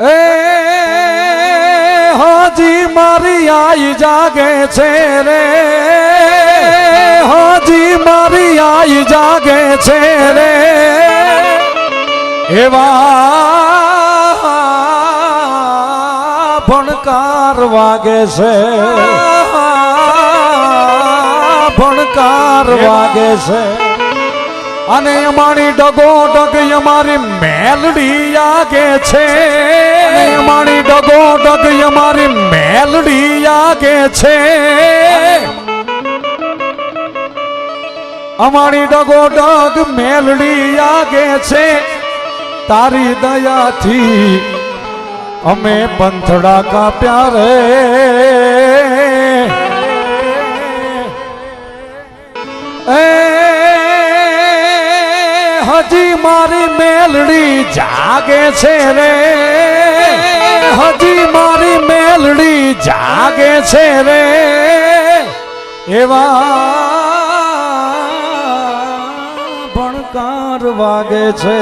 એ હાજી મારી આઈ જાગે છે રે. હાજી મારી આઈ જાગે છે રે. એવા ભણકાર વાગે છે. ભણકાર વાગે છે. અને અમારી ડગો ડગ અમારી મેલડી આગે છે. અને અમારી ડગો ડગ અમારી મેલડી આગે છે. અમારી ડગો ડગ મેલડી આગે છે. તારી દયાથી અમે પંથડા કાપ્યા રે. મારી મેલડી જાગે છે રે. હજી મારી મેલડી જાગે છે રે. એવા ભણકાર વાગે છે.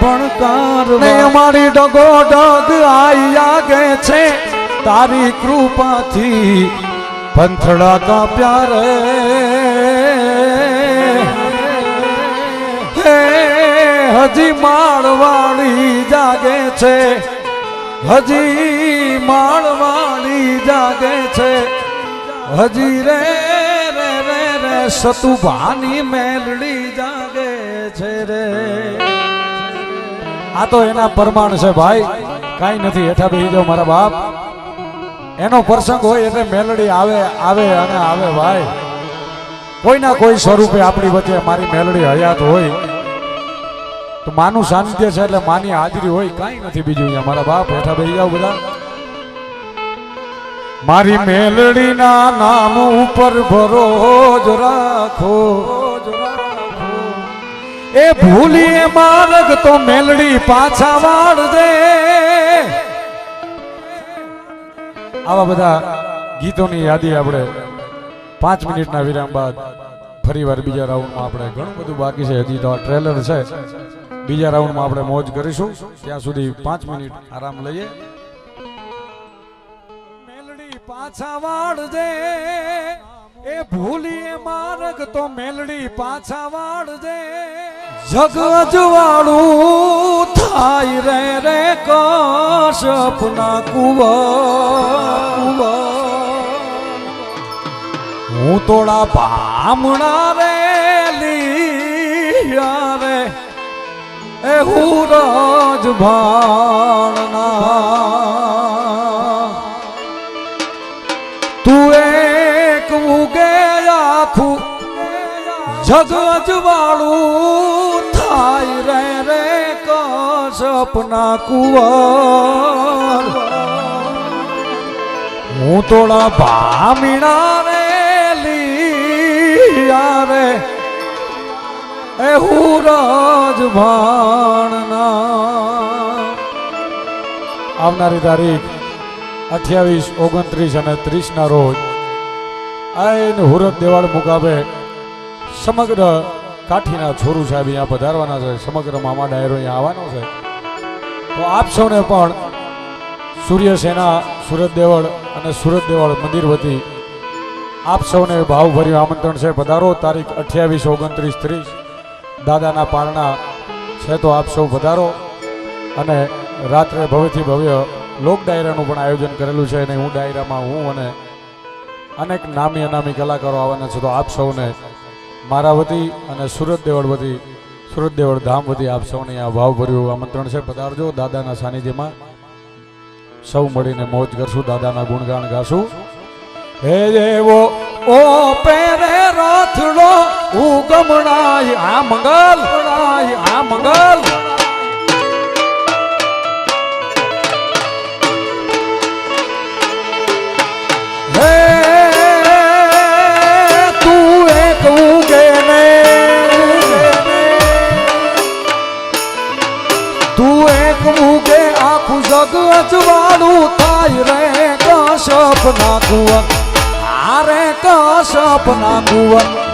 ભણકાર ને અમારી ડગો ડગ આઈ આગે છે. તારી કૃપાથી પંથડા કાપ્યા રે. હે હજી માળવાળી જાગે છે. હજી માળવાળી જાગે છે. હજી રે રે રે રે, સતુભાની મેલડી જાગે છે રે. આ તો એના પ્રમાણ છે ભાઈ. કાંઈ નથી, હેઠા બેસી જાઓ મારા બાપ. એનો પ્રસંગ હોય એટલે મેલડી આવે આવે અને આવે ભાઈ. કોઈના કોઈ સ્વરૂપે આપણી વચ્ચે મારી મેલડી હયાત હોય, તો માનું સાનિધ્ય છે એટલે માની હાજરી હોય, કાંઈ નથી બીજું અહીંયા. મારા બાપ હેઠા બેસી જાવ બધા. મારી મેલડીના નામ ઉપર ભરોજ રાખો. એ ભૂલીએ માર્ગ તો મેલડી પાછા વાળ દે. આવા બધા ગીતોની યાદી આપણે પાંચ મિનિટના વિરામ બાદ ફરીવાર બીજા રાઉન્ડમાં આપણે ઘણું બધું બાકી છે. હજી તો આ ટ્રેલર છે. બીજા રાઉન્ડમાં આપણે મોજ કરીશું. ત્યાં સુધી પાંચ મિનિટ આરામ લઈએ. મેલડી પાછા વાળજે એ ભૂલીએ માર્ગ તો મેલડી પાછા વાળજે જગ અજવાળું થાય રે રે કશપના કુવા હું તોડા ભામણા રે લીયા રે. એ હું રાજ ભાણના. તું એક ઉગે આખું જગ અજવાળું થાય રે રે કશપના કુંવર. હું તોડા ભામીણા રે લીયા રે એ હું ભાણના આવનારી તારીખ અઠ્યાવીસ, ઓગણત્રીસ અને ત્રીસના રોજ આઈન હુરત દેવાળ મુકાબે સમગ્ર કાઠીના છોરુ સાહેબ અહીંયા પધારવાના છે. સમગ્ર મામા ડાયરો અહીંયા આવવાનો છે. તો આપ સૌને પણ સૂર્યસેના, સુરત દેવળ અને સુરત દેવળ મંદિર વતી આપ સૌને ભાવભર્યું આમંત્રણ છે. પધારો. તારીખ અઠ્યાવીસ, ઓગણત્રીસ, ત્રીસ. દાદાના પારણા છે તો આપ સૌ પધારો. અને રાત્રે ભવ્યથી ભવ્ય લોક ડાયરાનું પણ આયોજન કરેલું છે. અને હું ડાયરામાં હું અને અનેક નામી અનામી કલાકારો આવવાના છે તો આપ સૌને મારા વતી અને સુરત દેવળ વતી, સુરત દેવળ ધામ વતી આપ સૌને આ ભાવભર્યું આમંત્રણ છે. પધારજો. દાદાના સાનિધ્યમાં સૌ મળીને મોજ કરશું. દાદાના ગુણગાન ગાશું. હે દેવો ઓ પેરે રથડો ઉગમણાય આ મંગલ આ મંગલ. કશપ ના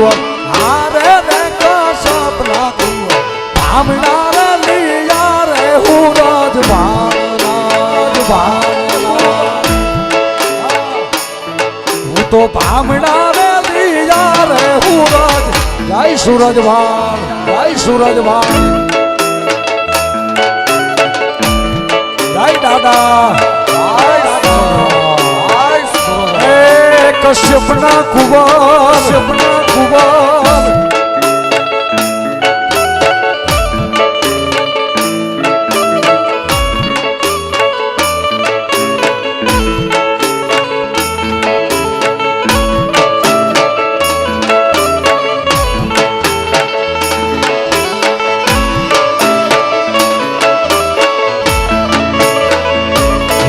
કુંવર આરે રે કશપના કુંવર ભામણા રે લીયા રે હું રાજભાણ રાજભાણ હું તો ભામણા રે લીયા રે હું રાજ જય સુરજવાણ જય સુરજવાણ જય દાદા. એ કુવાર કુંવર કુવાર કુંવર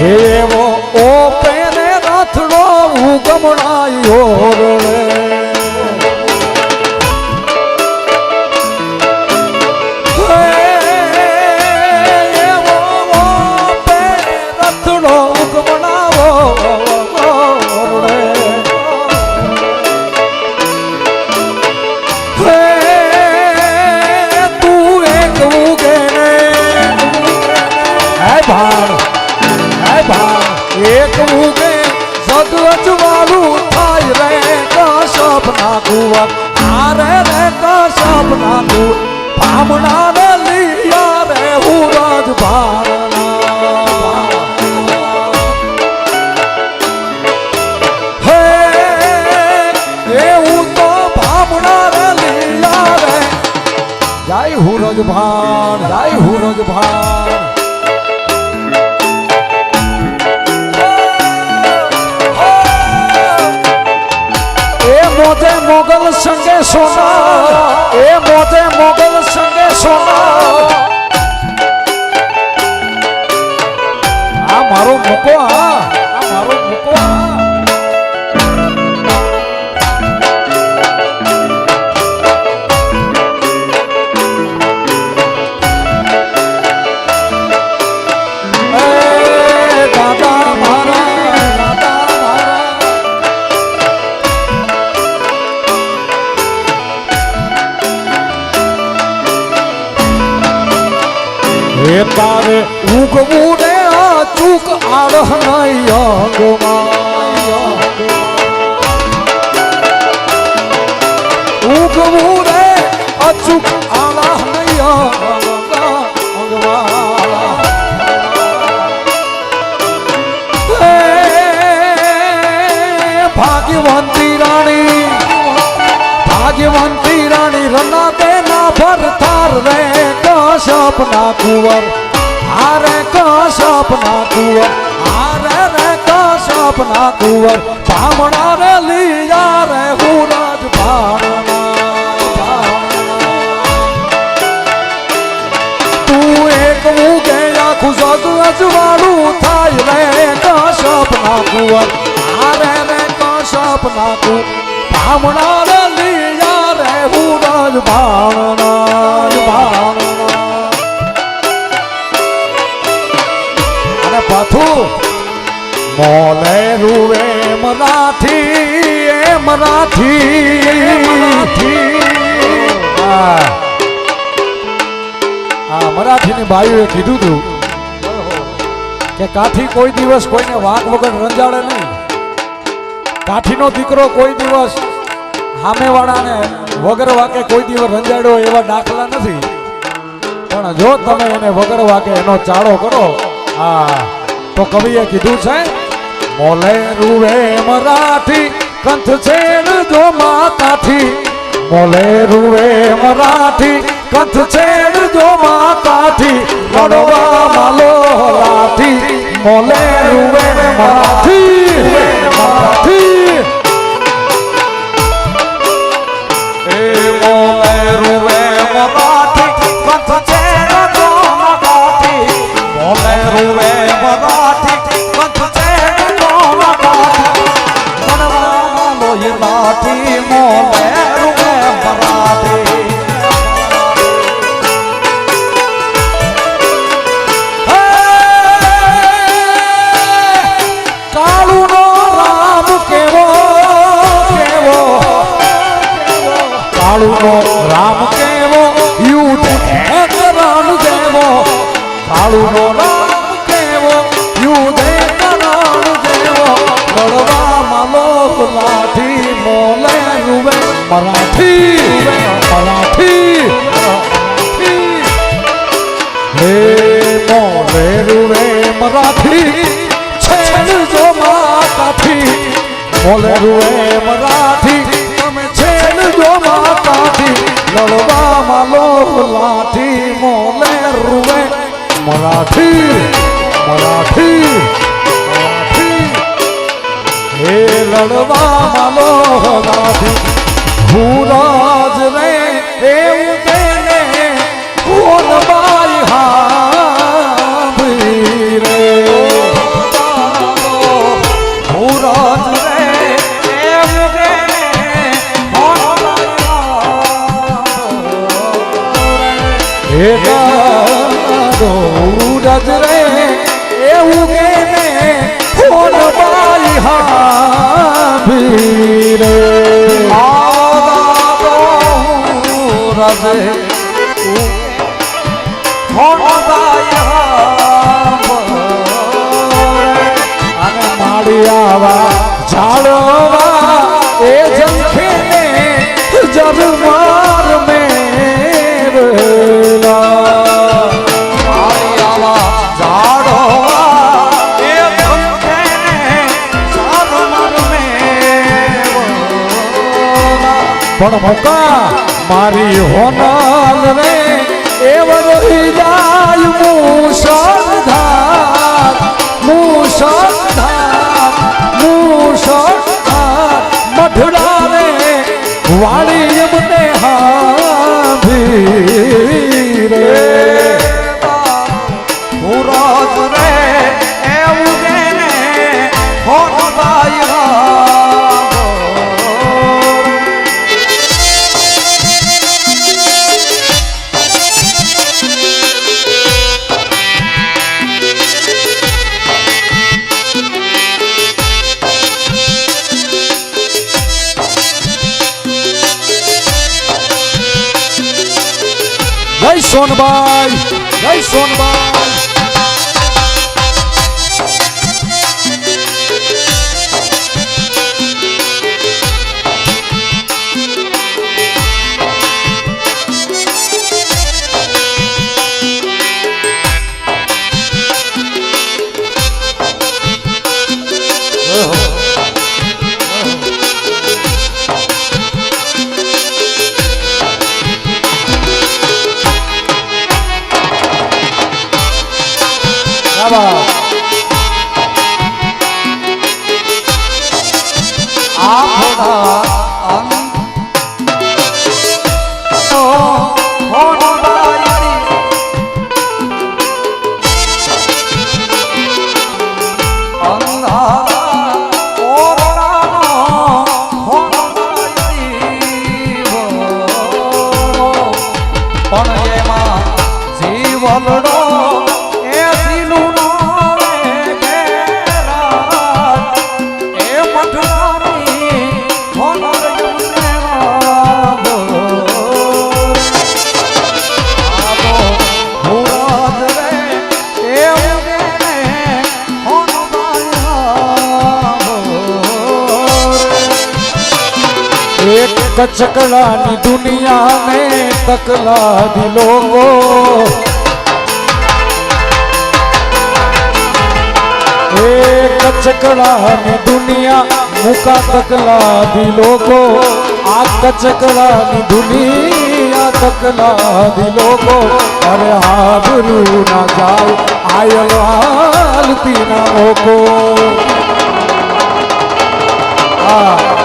એવો ઓ પેને રથડો ઉગમણાયો રે એવો भाग હે તારે ઉગવું ને આ ચૂક આડહ નહીં અંગમાં ઉગવું રે અચૂક આળહ નહીં અંગમાં ભાગ્યવંતી રાણી ભાગ્યવંતી રાણી રના દેના ભરતાર રે. કશપ ના કુંવર હારે કશપ સપના કુંવર હારે રે કશપ સપના કુંવર ભામણા રે લીયા રે હું રાજ તું એક ઉગે આખું જગ અજવાળું થાય રે કશપ ના કુંવર હારે લીયા રે હું રાજ ભાણના મોલે રૂવે મરાઠી? એ મરાઠી. હા. આ મરાઠીની બાયુએ કીધું હતું કે કાઠી કોઈ દિવસ કોઈને વાઘ વગર રંજાડે નહીં. કાઠીનો દીકરો કોઈ દિવસ સામેવાળાને વગર વાકે કોઈ દિવસ રંજાડ્યો એવા દાખલા નથી. પણ જો તમે એને વગર વાકે એનો ચાળો કરો હા તો કવિએ કીધું છે મોલે રૂવે મરાઠી કંથ છેડ જો માતાથી. મોલે રૂવે મરાઠી કંથ છેડ જો માતાથી. લડવા માલો લાઠી મોલે રૂવે મરાઠી મરાઠી. મોલે રૂમે બરાતી કાળુનો રામ કેવો યુદ્ધ કરણ દેવો કાળુનો રામ મરાઠી મરાઠી હે મોલે રૂવે મરાઠી છેન જો માતાથી મોલે રૂવે મરાઠી તમે છેન જો માતાથી લડવામાં લોક લાઠી મોલે રૂવે મરાઠી મરાઠી મરાઠી હે લડવામાં લોક લાઠી હું રાજ રે એવું આવા ઝાડવા એ જંખીને પંખેને સારમર મેવલા પણ મોકા મારી હોનાલ રે એવર જાય મુસંધાર મુસંધાર મુસંધાર મધુરા રે વાળી એક કચકડાની દુનિયાને તકલા દી લોકો એક કચકડાની દુનિયા મુકા તકલા દી લોકો આ કચકડાની દુનિયા તકલા દી લોકો અરે હાબરું ના જાઓ આયલ હાલતી ના લોકો આ